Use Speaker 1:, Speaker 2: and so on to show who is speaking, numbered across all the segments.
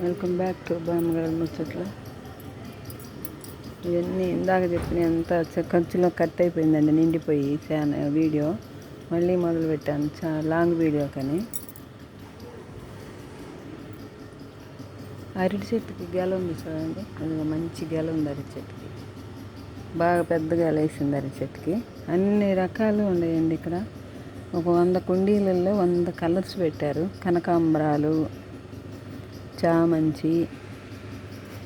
Speaker 1: Welcome back to బామ్మగారి ముచ్చట్ల. ఇవన్నీ ఇందాక చెప్పిన అంత ఖర్చులో కట్ అయిపోయిందండి నిండిపోయి చాలా వీడియో. మళ్ళీ మొదలు పెట్టాను చాలా లాంగ్ వీడియో కానీ. అరటి చెట్టుకి గెల ఉంది చూడండి. అది మంచి గెల ఉంది అరటి చెట్టుకి. బాగా పెద్ద గెల వేసింది అరటి చెట్టుకి. అన్ని రకాలు ఉన్నాయండి ఇక్కడ. ఒక వంద కుండీలలో వంద కలర్స్ పెట్టారు. కనకాంబరాలు చామంతి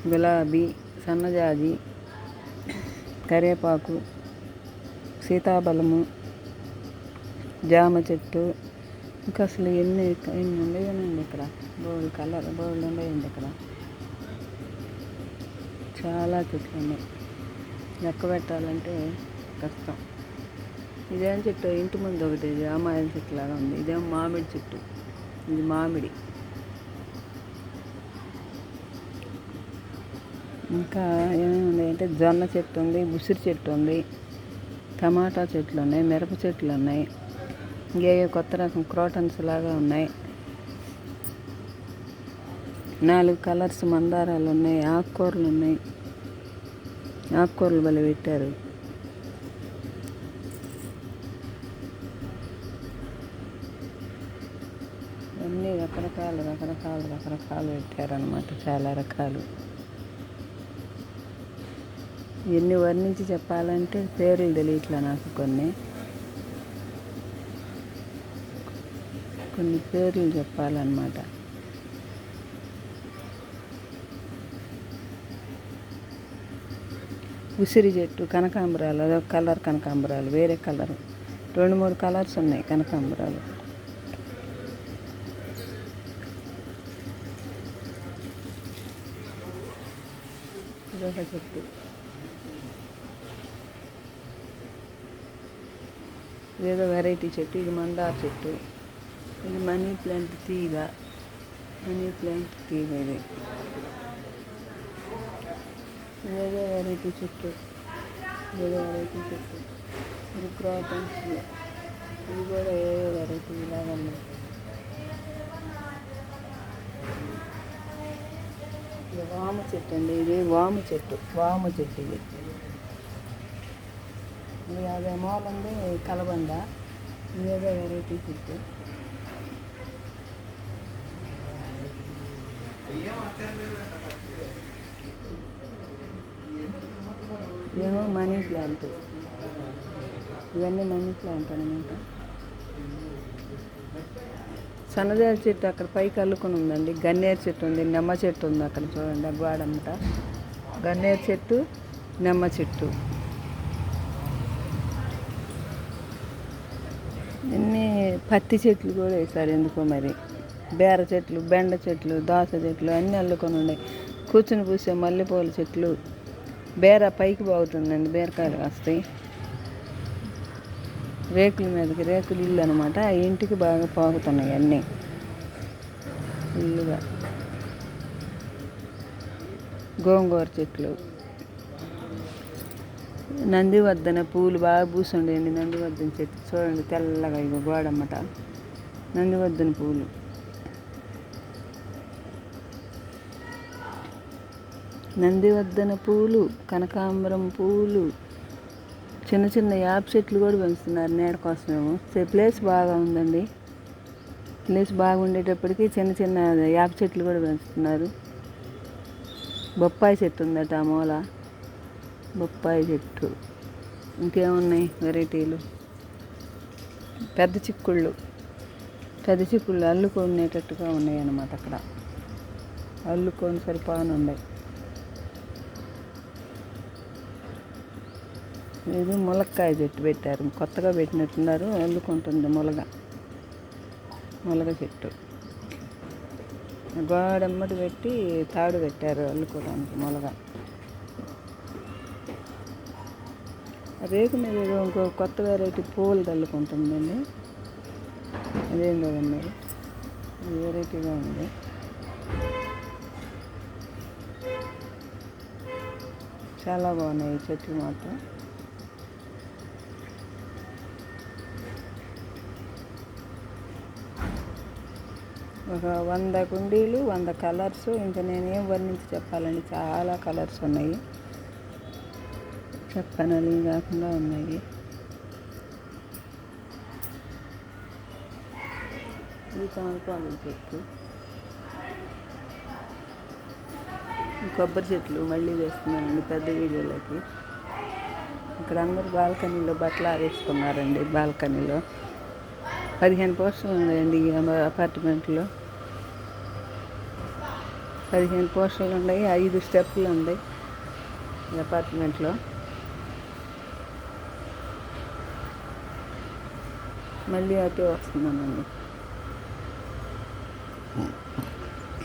Speaker 1: గులాబీ సన్నజాజి కరివేపాకు సీతాఫలము జామ చెట్టు. ఇంకా అసలు ఎన్ని ఎన్ని ఉండేనండి ఇక్కడ? బోల్డ్ కలర్ బోల్డ్ ఉండేయండి ఇక్కడ. చాలా చెట్లు ఉన్నాయి. లెక్క పెట్టాలంటే కష్టం. ఇదేం చెట్టు? ఇంటి ముందు ఒకటి జామాయిల చెట్టు లాగా ఉంది. ఇదేం మామిడి చెట్టు? ఇది మామిడి. ఇంకా ఏమేమి ఉన్నాయంటే జొన్న చెట్టు ఉంది ఉసిరి చెట్టు ఉంది టమాటా చెట్లు ఉన్నాయి మిరప చెట్లు ఉన్నాయి ఇంకేవో కొత్త రకం క్రోటన్స్ లాగా ఉన్నాయి. నాలుగు కలర్స్ మందారాలు ఉన్నాయి ఆకుకూరలు ఉన్నాయి. ఆకుకూరలు బలి పెట్టారు. అన్నీ రకరకాలు రకరకాలు రకరకాలు పెట్టారనమాట చాలా రకాలు. ఎన్ని వర్ణించి చెప్పాలంటే పేర్లు తెలియట్లే నాకు కొన్ని. కొన్ని పేర్లు చెప్పాలన్నమాట. ఉసిరి చెట్టు కనకాంబరాలు అదొక కలర్ కనకాంబరాలు వేరే కలర్. రెండు మూడు కలర్స్ ఉన్నాయి కనకాంబరాలు. ఇదొక చెట్టు. ఇదేదో వెరైటీ చెట్టు ఇది మందార చెట్టు. ఇది మనీ ప్లాంట్ తీగ. మనీ ప్లాంట్ తీగ ఇది. ఇదేదో వెరైటీ చెట్టు. ఇదేదో వెరైటీ చెట్టు. ఇది క్రాటన్స్ ఇది కూడా ఏదో వెరైటీ ఇలాగ ఉన్నాయి వామ చెట్టు అండి. ఇది వామ చెట్టు. వామ చెట్టు ఇది. ఇది అదే మూలంది కలబంద ఇదేదో వెరైటీ చెట్టు ఏమో మనీ ప్లాంట్ ఇవన్నీ మనీ ప్లాంట్ అనమాట సన్నజాజి చెట్టు అక్కడ పైకి అల్లుకుని ఉందండి. గన్నేరు చెట్టు ఉంది నిమ్మ చెట్టు ఉంది అక్కడ చూడండి ఆ గోడమ్మట గన్నేరు చెట్టు నిమ్మ చెట్టు. పత్తి చెట్లు కూడా వేశారు ఎందుకో మరి. బేర చెట్లు బెండ చెట్లు దోస చెట్లు అన్నీ అల్లుకొని ఉన్నాయి కూర్చుని పూసే మల్లెపూల చెట్లు. బేర పైకి బాగుతుందండి బీరకాయలు వస్తాయి రేకుల మీదకి రేకులు ఇల్లు అనమాట ఆ ఇంటికి బాగా పోగుతున్నాయి అన్నీ. ఇల్లుగా. గోంగూర చెట్లు. నందివర్ధన పూలు బాగా పూసుండేయండి. నందివర్ధన చెట్టు చూడండి తెల్లగా ఇగో గోడమ్మట. నందివర్ధన పూలు. నందివర్ధన పూలు కనకాంబరం పూలు. చిన్న చిన్న యాప్ చెట్లు కూడా పెంచుతున్నారు నీడ కోసమేమో. ప్లేస్ బాగా ఉందండి. ప్లేస్ బాగుండేటప్పటికి చిన్న చిన్న యాప్ చెట్లు కూడా పెంచుతున్నారు. బొప్పాయి చెట్టు ఉందట మూల. బొప్పాయి చెట్టు. ఇంకేమున్నాయి వెరైటీలు? పెద్ద చిక్కుళ్ళు. పెద్ద చిక్కుళ్ళు అల్లుకునేటట్టుగా ఉన్నాయి అన్నమాట అక్కడ. అల్లుకొని సరిపాను ఉన్నాయి ఇది ములక్కాయ చెట్టు పెట్టారు. కొత్తగా పెట్టినట్టున్నారు. అల్లుకుంటుంది ములగ. ములగ చెట్టు. గోడమ్మటి పెట్టి తాడు పెట్టారు అల్లుకోవడానికి ములగ. రేకు మీద ఏదో ఇంకో కొత్త వెరైటీ పూలు తల్లుకుంటుందండి అదేం కదండి వెరైటీగా ఉంది. చాలా బాగున్నాయి ఈ చెట్లు మాత్రం. ఒక వంద కుండీలు వంద కలర్స్ ఇంకా నేనేం వర్ణించి చెప్పాలండి చాలా కలర్స్ ఉన్నాయి. చెప్పనని కాకుండా ఉన్నాయి. ఈ తమలపాకుల చెట్టు కొబ్బరి చెట్లు మళ్ళీ వేస్తున్నానండి పెద్ద వీడియోలోకి. ఇక్కడ అందరూ బాల్కనీలో బట్టలు ఆరేసుకున్నారండి బాల్కనీలో. పదిహేను పోస్టులు ఉన్నాయండి ఈ అపార్ట్మెంట్లో. పదిహేను పోస్టులు ఉన్నాయి ఐదు స్టెప్పులు ఉన్నాయి ఈ అపార్ట్మెంట్లో. మళ్ళీ అటే వస్తున్నానండి.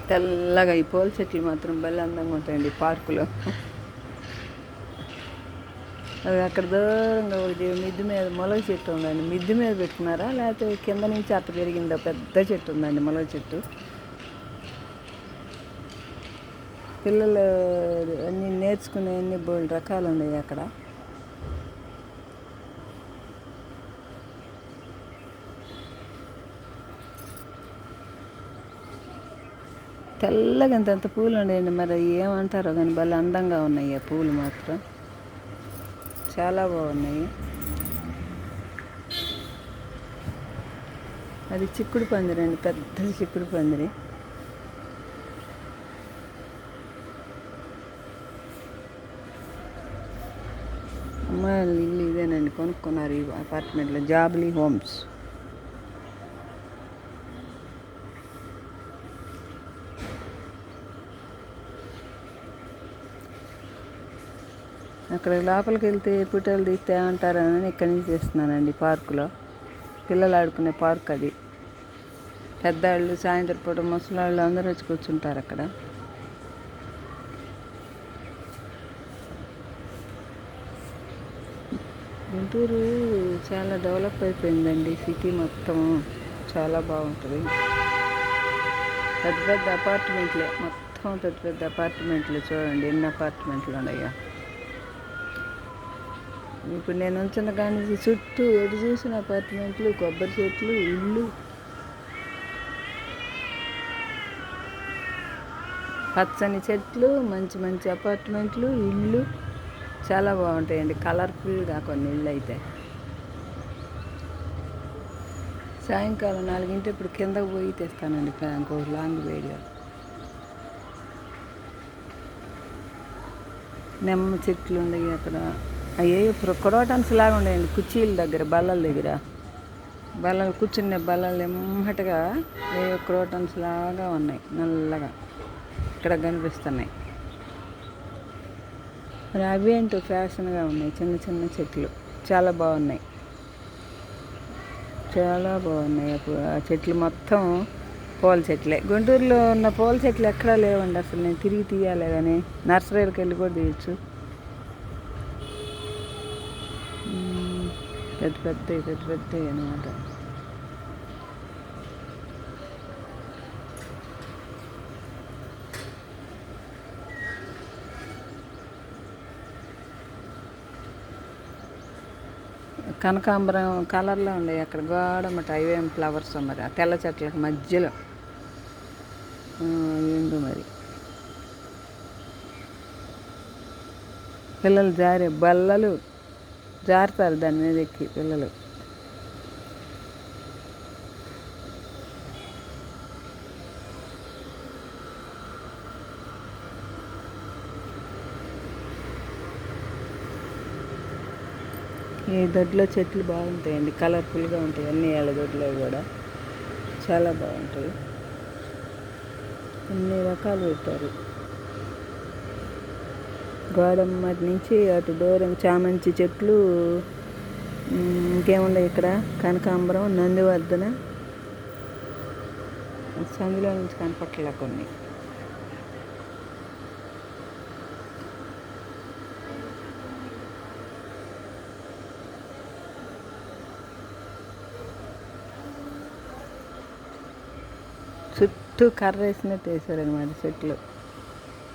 Speaker 1: తెల్లగా ఈ పూల చెట్లు మాత్రం భలే అందంగా ఉంటాయండి పార్కులో. అవి అక్కడ దూరంగా ఒకటి మిద్ది మీద మొలగ చెట్టు ఉందండి. మిద్ది మీద పెట్టుకున్నారా లేకపోతే కింద నుంచి అట్ట పెరిగిందో? పెద్ద చెట్టు ఉందండి మొలగ చెట్టు. పిల్లలు అన్నీ నేర్చుకునే అన్ని బోల్డ్ రకాలు ఉన్నాయి అక్కడ. తెల్లగా ఇంతంత పూలు ఉండేయండి మరి ఏమంటారో కానీ భలే అందంగా ఉన్నాయి ఆ పూలు మాత్రం. చాలా బాగున్నాయి. అది చిక్కుడు పందిరి అండి పెద్ద చిక్కుడు పందిరి. అమ్మాయిల ఇల్లు ఇదేనండి కొనుక్కున్నారు ఈ అపార్ట్మెంట్లో జాబ్లీ హోమ్స్. అక్కడ లోపలికి వెళ్తే పుట్టలు తీస్తే అంటారని ఇక్కడి నుంచి చేస్తున్నానండి పార్కులో. పిల్లలు ఆడుకునే పార్క్ అది. పెద్దవాళ్ళు సాయంత్రం పూట ముసలాళ్ళు అందరూ వచ్చి కూర్చుంటారు అక్కడ. గుంటూరు చాలా డెవలప్ అయిపోయిందండి. సిటీ మొత్తం చాలా బాగుంటుంది. పెద్ద పెద్ద అపార్ట్మెంట్లే. మొత్తం పెద్ద పెద్ద అపార్ట్మెంట్లు చూడండి. ఎన్ని అపార్ట్మెంట్లు ఉన్నాయో. ఇప్పుడు నేను ఉంచిన కానీ చుట్టూ ఎటు చూసిన అపార్ట్మెంట్లు కొబ్బరి చెట్లు ఇల్లు. పచ్చని చెట్లు మంచి మంచి అపార్ట్మెంట్లు ఇల్లు. చాలా బాగుంటాయండి కలర్ఫుల్గా కొన్ని ఇళ్ళు అయితే సాయంకాలం నాలుగింటి ఇప్పుడు కిందకు పోయి తెస్తానండి ఇంకో లాంగ్ వీడియో. నిమ్మ చెట్లు ఉన్నాయి అక్కడ. అయ్యే ఇప్పుడు క్రోటన్స్ లాగా ఉండేయండి. కుర్చీల దగ్గర బల్లల దగ్గర. బల్లలు కూర్చునే బల్లలు ఎమ్మటగా ఏ క్రోటన్స్ లాగా ఉన్నాయి. నల్లగా ఇక్కడ కనిపిస్తున్నాయి. మరి అవి ఏంటో ఫ్యాషన్గా ఉన్నాయి. చిన్న చిన్న చెట్లు. చాలా బాగున్నాయి. చాలా బాగున్నాయి. అప్పుడు ఆ చెట్లు మొత్తం పూల చెట్లే. గుంటూరులో ఉన్న పూల చెట్లు ఎక్కడా లేవండి అసలు. నేను తిరిగి తీయాలి కానీ నర్సరీలకు వెళ్ళి కూడా తీయచ్చు. పెద్ద పెద్దవి పెద్ద పెద్దవి అనమాట కనకాంబరం కలర్లో ఉన్నాయి అక్కడ గోడమట అవేం ఫ్లవర్స్ మరి ఆ తెల్ల చెట్లకు మధ్యలో. ఏందో మరి. పిల్లలు జారే బల్లలు. జారుతారు దాని మీద ఎక్కి పిల్లలు. ఈ దొడ్లో చెట్లు బాగుంటాయండి. కలర్ఫుల్గా ఉంటాయి. అన్ని ఏళ్ళ దొడ్లో కూడా. చాలా బాగుంటాయి. అన్ని రకాలు పెట్టారు. గోడమ్మ నుంచి అటు దూరం చామంతి చెట్లు ఉమ్, ఇంకేమున్నాయి ఇక్కడ? కనకాంబరం నందివర్ధన. సందులో నుంచి కనపట్ల కొన్ని. చుట్టూ కర్ర వేసినట్టు వేసారు అనమాట చెట్లు.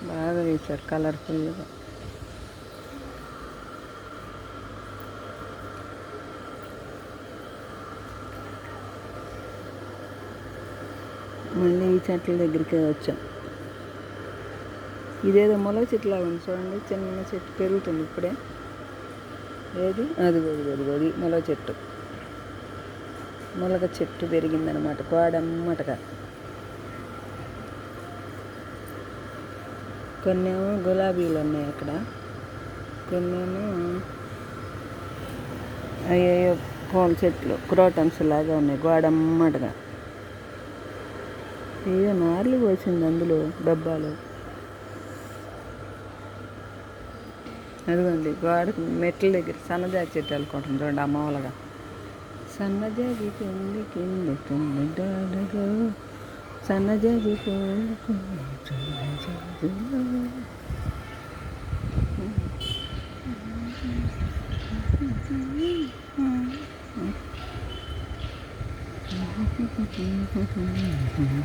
Speaker 1: బాగా వేశారు కలర్ఫుల్గా మళ్ళీ ఈ చెట్ల దగ్గరికి వచ్చాం. ఇదేదో మొలక చెట్లా ఉంది చూడండి చిన్న చెట్టు పెరుగుతుంది ఇప్పుడే. ఏది? అది అది అది అది మొలక చెట్టు. మొలక చెట్టు పెరిగిందనమాట కోడమ్మటగా కొన్నేమో గులాబీలు ఉన్నాయి అక్కడ. కొన్నేమో అయ్యో పూల చెట్లు క్రోటన్స్ లాగా ఉన్నాయి గోడమ్మటగా ఏదో నార్లు పోసింది అందులో డబ్బాలు. అదిగోండి గోడ మెట్ల దగ్గర సన్నజాజి చెట్టు వెళ్ళుకుంటుంది చూడండి అమ్మవాళ్ళగా సన్నజాజి కింది కింది కింది డాడగో సన్నజాజి పూలకు సన్నజాజులు.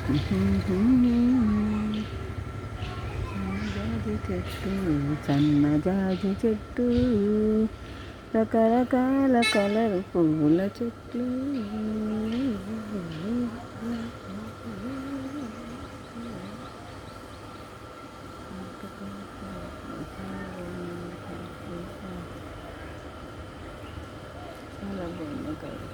Speaker 1: సన్నజాజి చెట్టు సన్నజాజి చెట్టు రకరకాల కలర్ పువ్వుల చెట్లు చాలా బాగున్నాయి కలర్ఫుల్గా